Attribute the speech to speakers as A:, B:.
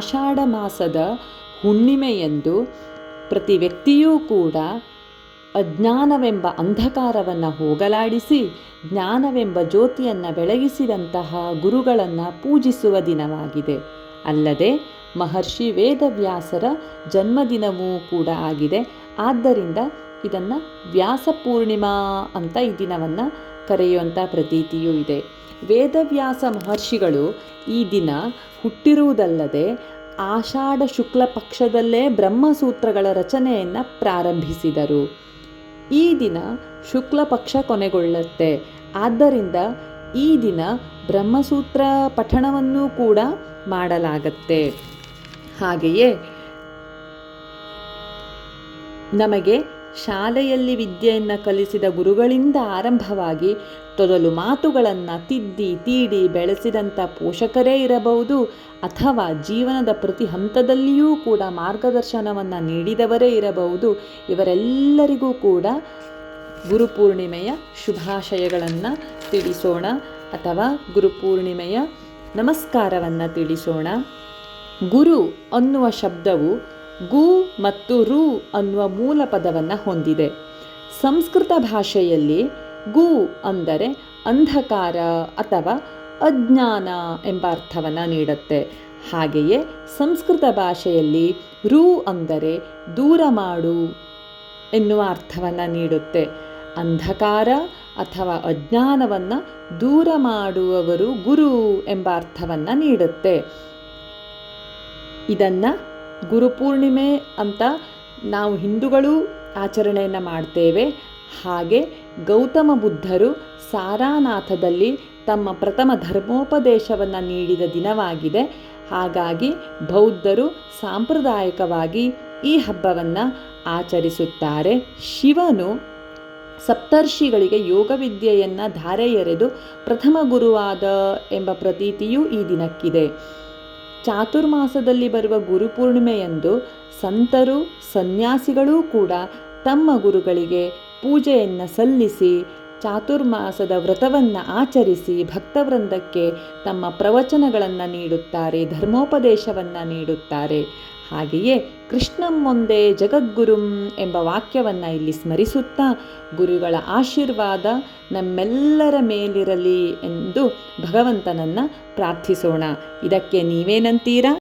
A: ಆಷಾಢ ಮಾಸದ ಹುಣ್ಣಿಮೆಯಂದು ಪ್ರತಿ ವ್ಯಕ್ತಿಯೂ ಕೂಡ ಅಜ್ಞಾನವೆಂಬ ಅಂಧಕಾರವನ್ನು ಹೋಗಲಾಡಿಸಿ, ಜ್ಞಾನವೆಂಬ ಜ್ಯೋತಿಯನ್ನು ಬೆಳಗಿಸಿದಂತಹ ಗುರುಗಳನ್ನು ಪೂಜಿಸುವ ದಿನವಾಗಿದೆ. ಅಲ್ಲದೆ ಮಹರ್ಷಿ ವೇದವ್ಯಾಸರ ಜನ್ಮದಿನವೂ ಕೂಡ ಆಗಿದೆ. ಆದ್ದರಿಂದ ಇದನ್ನು ವ್ಯಾಸ ಪೂರ್ಣಿಮಾ ಅಂತ ಈ ದಿನವನ್ನು ಕರೆಯುವಂಥ ಪ್ರತೀತಿಯೂ ಇದೆ. ವೇದವ್ಯಾಸ ಮಹರ್ಷಿಗಳು ಈ ದಿನ ಹುಟ್ಟಿರುವುದಲ್ಲದೆ ಆಷಾಢ ಶುಕ್ಲ ಪಕ್ಷದಲ್ಲೇ ಬ್ರಹ್ಮಸೂತ್ರಗಳ ರಚನೆಯನ್ನು ಪ್ರಾರಂಭಿಸಿದರು. ಈ ದಿನ ಶುಕ್ಲ ಪಕ್ಷ ಕೊನೆಗೊಳ್ಳುತ್ತೆ. ಆದ್ದರಿಂದ ಈ ದಿನ ಬ್ರಹ್ಮಸೂತ್ರ ಪಠಣವನ್ನು ಕೂಡ ಮಾಡಲಾಗತ್ತೆ. ಹಾಗೆಯೇ ನಮಗೆ ಶಾಲೆಯಲ್ಲಿ ವಿದ್ಯೆಯನ್ನು ಕಲಿಸಿದ ಗುರುಗಳಿಂದ ಆರಂಭವಾಗಿ ತೊದಲು ಮಾತುಗಳನ್ನು ತಿದ್ದಿ, ತೀಡಿ ಬೆಳೆಸಿದಂಥ ಪೋಷಕರೇ ಇರಬಹುದು ಅಥವಾ ಜೀವನದ ಪ್ರತಿ ಹಂತದಲ್ಲಿಯೂ ಕೂಡ ಮಾರ್ಗದರ್ಶನವನ್ನು ನೀಡಿದವರೇ ಇರಬಹುದು. ಇವರೆಲ್ಲರಿಗೂ ಕೂಡ ಗುರುಪೂರ್ಣಿಮೆಯ ಶುಭಾಶಯಗಳನ್ನು ತಿಳಿಸೋಣ ಅಥವಾ ಗುರುಪೂರ್ಣಿಮೆಯ ನಮಸ್ಕಾರವನ್ನು ತಿಳಿಸೋಣ. ಗುರು ಅನ್ನುವ ಶಬ್ದವು ಗು ಮತ್ತು ರು ಅನ್ನುವ ಮೂಲ ಪದವನ್ನು ಹೊಂದಿದೆ. ಸಂಸ್ಕೃತ ಭಾಷೆಯಲ್ಲಿ ಗು ಅಂದರೆ ಅಂಧಕಾರ ಅಥವಾ ಅಜ್ಞಾನ ಎಂಬ ಅರ್ಥವನ್ನು ನೀಡುತ್ತೆ. ಹಾಗೆಯೇ ಸಂಸ್ಕೃತ ಭಾಷೆಯಲ್ಲಿ ರು ಅಂದರೆ ದೂರ ಮಾಡು ಎನ್ನುವ ಅರ್ಥವನ್ನು ನೀಡುತ್ತೆ. ಅಂಧಕಾರ ಅಥವಾ ಅಜ್ಞಾನವನ್ನು ದೂರ ಮಾಡುವವರು ಗುರು ಎಂಬ ಅರ್ಥವನ್ನು ನೀಡುತ್ತೆ. ಇದನ್ನು ಗುರುಪೂರ್ಣಿಮೆ ಅಂತ ನಾವು ಹಿಂದೂಗಳು ಆಚರಣೆಯನ್ನು ಮಾಡ್ತೇವೆ. ಹಾಗೆ ಗೌತಮ ಬುದ್ಧರು ಸಾರಾನಾಥದಲ್ಲಿ ತಮ್ಮ ಪ್ರಥಮ ಧರ್ಮೋಪದೇಶವನ್ನು ನೀಡಿದ ದಿನವಾಗಿದೆ. ಹಾಗಾಗಿ ಬೌದ್ಧರು ಸಾಂಪ್ರದಾಯಿಕವಾಗಿ ಈ ಹಬ್ಬವನ್ನು ಆಚರಿಸುತ್ತಾರೆ. ಶಿವನು ಸಪ್ತರ್ಷಿಗಳಿಗೆ ಯೋಗ ವಿದ್ಯೆಯನ್ನು ಧಾರೆ ಎರೆದು ಪ್ರಥಮ ಗುರುವಾದ ಎಂಬ ಪ್ರತೀತಿಯೂ ಈ ದಿನಕ್ಕಿದೆ. ಚಾತುರ್ಮಾಸದಲ್ಲಿ ಬರುವ ಗುರುಪೂರ್ಣಿಮೆಯಂದು ಸಂತರು, ಸನ್ಯಾಸಿಗಳೂ ಕೂಡ ತಮ್ಮ ಗುರುಗಳಿಗೆ ಪೂಜೆಯನ್ನು ಸಲ್ಲಿಸಿ, ಚಾತುರ್ಮಾಸದ ವ್ರತವನ್ನು ಆಚರಿಸಿ ಭಕ್ತವೃಂದಕ್ಕೆ ತಮ್ಮ ಪ್ರವಚನಗಳನ್ನು ನೀಡುತ್ತಾರೆ, ಧರ್ಮೋಪದೇಶವನ್ನು ನೀಡುತ್ತಾರೆ. ಹಾಗೆಯೇ ಕೃಷ್ಣಂ ಒಂದೇ ಜಗದ್ಗುರುಂ ಎಂಬ ವಾಕ್ಯವನ್ನು ಇಲ್ಲಿ ಸ್ಮರಿಸುತ್ತಾ ಗುರುಗಳ ಆಶೀರ್ವಾದ ನಮ್ಮೆಲ್ಲರ ಮೇಲಿರಲಿ ಎಂದು ಭಗವಂತನನ್ನು ಪ್ರಾರ್ಥಿಸೋಣ. ಇದಕ್ಕೆ ನೀವೇನಂತೀರಾ?